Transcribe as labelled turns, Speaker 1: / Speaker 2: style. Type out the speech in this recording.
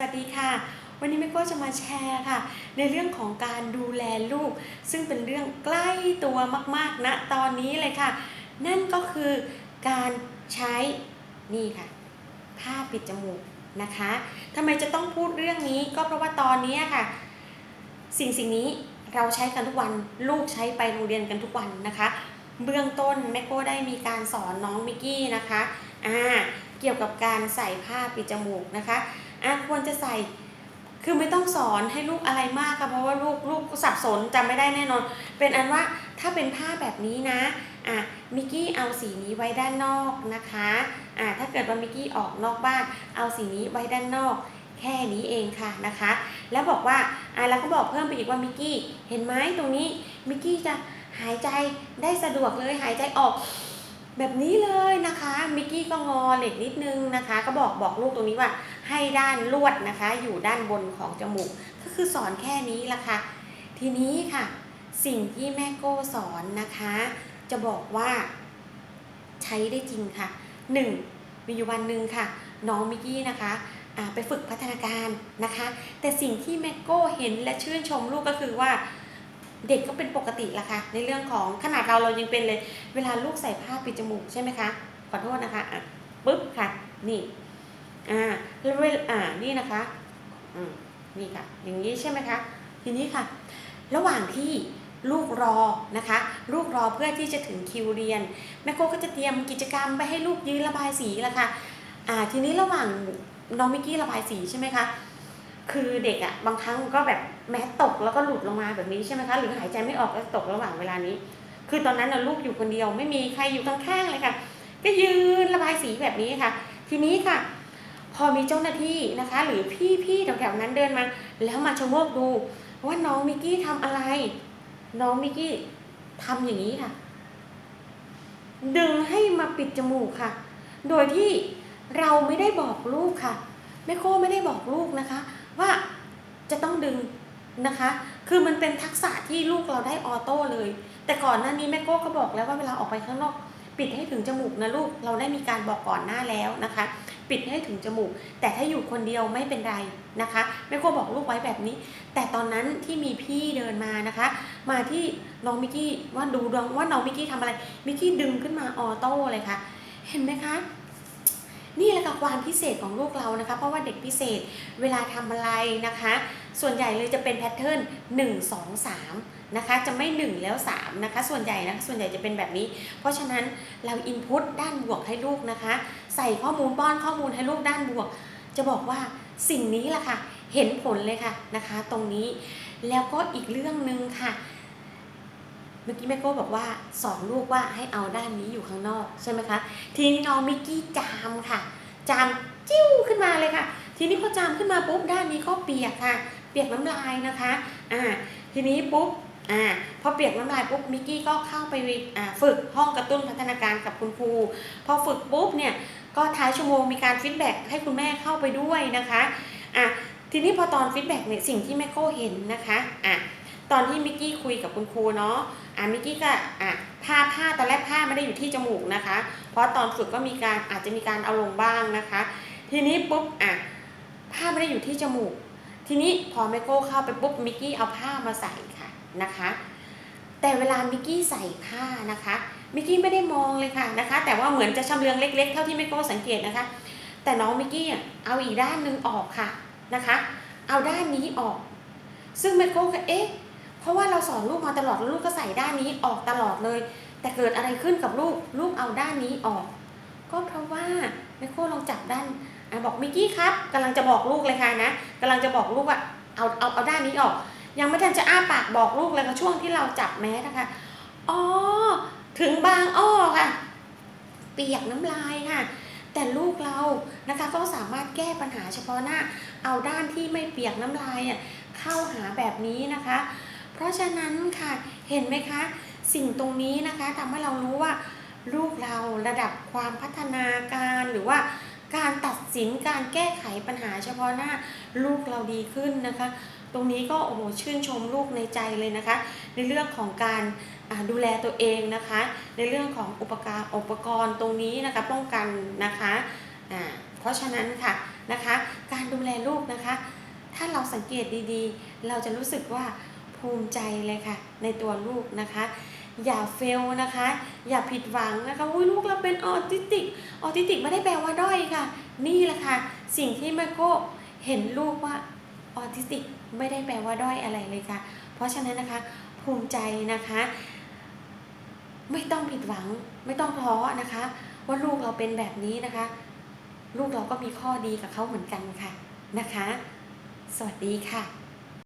Speaker 1: สวัสดีค่ะ วันนี้แม่ก็จะมาแชร์ค่ะ ในเรื่องของการดูแลลูก ซึ่งเป็นเรื่องใกล้ตัวมากๆณตอนนี้เลยค่ะ นั่นก็คือการใช้นี่ค่ะผ้าปิดจมูกนะคะทำไมจะต้องพูดเรื่องนี้ก็เพราะว่าตอนนี้ค่ะ สิ่งสิ่งนี้เราใช้กันทุกวันลูกใช้ไปโรงเรียนกันทุกวันนะคะ เบื้องต้นแม่โก้ได้มีการสอนน้องมิกกี้นะคะอ่าเกี่ยวกับการใส่ผ้าปิดจมูกนะคะ อะควรจะใส่ คือไม่ต้องสอนให้ลูกอะไรมากค่ะเพราะว่าลูกลูกสับสนจำไม่ได้แน่นอน เป็นอันว่าถ้าเป็นผ้าแบบนี้นะอะมิกกี้เอาสีนี้ไว้ด้านนอกนะคะอะถ้าเกิดว่ามิกกี้ออกนอกบ้าน เอาสีนี้ไว้ด้านนอก แค่นี้เองค่ะนะคะ แล้วบอกว่าอะแล้วก็บอกเพิ่มไปอีกว่ามิกกี้เห็นไหมตรงนี้มิกกี้จะหายใจได้สะดวกเลยหายใจออกแบบนี้เลยนะคะมิกกี้ก็งอเหล็กนิดนึงนะคะ ก็บอกบอกลูกตรงนี้ว่า ให้ด้านลวดนะคะ อยู่ด้านบนของจมูก ก็คือสอนแค่นี้ละค่ะ ทีนี้ค่ะ สิ่งที่แม่โก้สอนนะคะ จะบอกว่า ใช้ได้จริงค่ะหนึ่งมีอยู่วันหนึ่งค่ะ น้องมิกกี้นะคะไปฝึกพัฒนาการนะคะ แต่สิ่งที่แม่โก้เห็นและชื่นชมลูกก็คือว่า เด็กก็เป็นปกติละค่ะในเรื่องของขนาดเราเรายังเป็นเลย เวลาลูกใส่ผ้าปิดจมูกใช่ไหมคะขอโทษนะคะอะปึ๊บค่ะ นี่ อ่าแล้วเวลอ่านี่นะคะอืมนี่ค่ะ อย่างนี้ใช่ไหมคะ ทีนี้ค่ะ ระหว่างที่ลูกรอนะคะ ลูกรอเพื่อที่จะถึงคิวเรียน แม่โก้ก็จะเตรียมกิจกรรมไปให้ลูกยืนระบายสีละค่ะอ่าทีนี้ระหว่างน้องมิกกี้ระบายสีใช่ไหมคะคือเด็กอะบางครั้งก็แบบแม้ตกแล้วก็หลุดลงมาแบบนี้ใช่ไหมคะหรือหายใจไม่ออกก็ตกระหว่างเวลานี้ คือตอนนั้นนะลูกอยู่คนเดียวไม่มีใครอยู่ข้างๆเลยค่ะ ก็ยืนระบายสีแบบนี้ค่ะ ทีนี้ค่ะ พอมีเจ้าหน้าที่นะคะ หรือพี่ๆแถวๆนั้นเดินมา แล้วมาชะโงกดู ว่าน้องมิกกี้ทำอะไร น้องมิกกี้ทำอย่างนี้ค่ะ ดึงให้มาปิดจมูกค่ะ โดยที่เราไม่ได้บอกลูกค่ะแม่โค้ไม่ได้บอกลูกนะคะ ว่าจะต้องดึงนะคะ คือมันเป็นทักษะที่ลูกเราได้ออโต้เลย แต่ก่อนหน้านี้แม่โก้ก็บอกแล้วว่าเวลาออกไปข้างนอก ปิดให้ถึงจมูกนะลูก เราได้มีการบอกก่อนหน้าแล้วนะคะ ปิดให้ถึงจมูก แต่ถ้าอยู่คนเดียวไม่เป็นไรนะคะแม่โก้บอกลูกไว้แบบนี้ แต่ตอนนั้นที่มีพี่เดินมานะคะ มาที่น้องมิกกี้ว่าดูดองว่าน้องมิกกี้ทำอะไรมิกกี้ดึงขึ้นมาออโต้เลยค่ะ เห็นไหมคะนี่แหละค่ะความพิเศษของลูกเรานะคะ เพราะว่าเด็กพิเศษเวลาทำอะไรนะคะ ส่วนใหญ่เลยจะเป็นแพทเทิร์น1 2 3นะคะจะไม่ 1 แล้ว3นะคะส่วนใหญ่นะส่วนใหญ่จะเป็นแบบนี้ เพราะฉะนั้นเราอินพุตด้านบวกให้ลูกนะคะ ใส่ข้อมูลป้อนข้อมูลให้ลูกด้านบวก จะบอกว่าสิ่งนี้แหละค่ะเห็นผลเลยค่ะนะคะ ตรงนี้แล้วก็อีกเรื่องหนึ่งค่ะเมื่อกี้แม่โก้บอกว่าสอนลูกว่าให้เอาด้านนี้อยู่ข้างนอกใช่ไหมคะทีนี้น้องมิกกี้จามค่ะ จามจิ้วขึ้นมาเลยค่ะ ทีนี้พอจามขึ้นมาปุ๊บด้านนี้ก็เปียกค่ะ เปียกน้ำลายนะคะอ่าทีนี้ปุ๊บอ่าพอเปียกน้ำลายปุ๊บมิกกี้ก็เข้าไปอ่าฝึกห้องกระตุ้นพัฒนาการกับคุณครูพอฝึกปุ๊บเนี่ยก็ท้ายชั่วโมงมีการฟีดแบ็กให้คุณแม่เข้าไปด้วยนะคะอะทีนี้พอตอนฟีดแบ็กเนี่ยสิ่งที่แม่โก้เห็นนะคะอะตอนที่มิกกี้คุยกับคุณครูเนาะอะมิกกี้ก็อะผ้าผ้าตอนแรกผ้าไม่ได้อยู่ที่จมูกนะคะ เพราะตอนฝึกก็มีการอาจจะมีการเอาลงบ้างนะคะ ทีนี้ปุ๊บอะผ้าไม่ได้อยู่ที่จมูก ทีนี้พอแมโก้เข้าไปปุ๊บมิกกี้เอาผ้ามาใส่ค่ะนะคะ แต่เวลามิกกี้ใส่ผ้านะคะมิกกี้ไม่ได้มองเลยค่ะนะคะ แต่ว่าเหมือนจะชำเลืองเล็ก ๆ เท่าที่แมโก้สังเกตนะคะ แต่น้องมิกกี้เอาอีกด้านหนึ่งออกค่ะนะคะ เอาด้านนี้ออก ซึ่งแมโก้ก็เอ๊ะเพราะว่าเราสอนลูกมาตลอดแล้วลูกก็ใส่ด้านนี้ออกตลอดเลย แต่เกิดอะไรขึ้นกับลูกลูกเอาด้านนี้ออก ก็เพราะว่าแมโครลองจับด้าน อะบอกมิกกี้ครับกำลังจะบอกลูกเลยค่ะนะกำลังจะบอกลูกว่าเอาเอาเอาด้านนี้ออก ยังไม่ทันจะอ้าปากบอกลูกเลยค่ะช่วงที่เราจับแมสนะคะอ๋อถึงบางอ้อค่ะ เปียกน้ำลายค่ะ แต่ลูกเรานะคะก็สามารถแก้ปัญหาเฉพาะหน้า เอาด้านที่ไม่เปียกน้ำลายอะเข้าหาแบบนี้นะคะ เพราะฉะนั้นค่ะเห็นไหมคะ สิ่งตรงนี้นะคะทำให้เรารู้ว่าลูกเราระดับความพัฒนาการหรือว่าการตัด สินการแก้ไขปัญหาเฉพาะหน้าลูกเราดีขึ้นนะคะ ตรงนี้ก็โอ้โหชื่นชมลูกในใจเลยนะคะ ในเรื่องของการดูแลตัวเองนะคะ ในเรื่องของอุปกรณ์อุปกรณ์ตรงนี้นะคะป้องกันนะคะอ่าเพราะฉะนั้นค่ะนะคะ การดูแลลูกนะคะ ถ้าเราสังเกตดีๆ เราจะรู้สึกว่าภูมิใจเลยค่ะ ในตัวลูกนะคะอย่าเฟลนะคะ อย่าผิดหวังนะคะอุ้ยลูกเราเป็นออทิสติก ออทิสติกไม่ได้แปลว่าด้อยค่ะ นี่แหละค่ะ สิ่งที่แม่โก้เห็นลูกว่าออทิสติกไม่ได้แปลว่าด้อยอะไรเลยค่ะ เพราะฉะนั้นนะคะ ภูมิใจนะคะ ไม่ต้องผิดหวัง ไม่ต้องท้อนะคะ ว่าลูกเราเป็นแบบนี้นะคะ ลูกเราก็มีข้อดีกับเขาเหมือนกันค่ะนะคะ สวัสดีค่ะ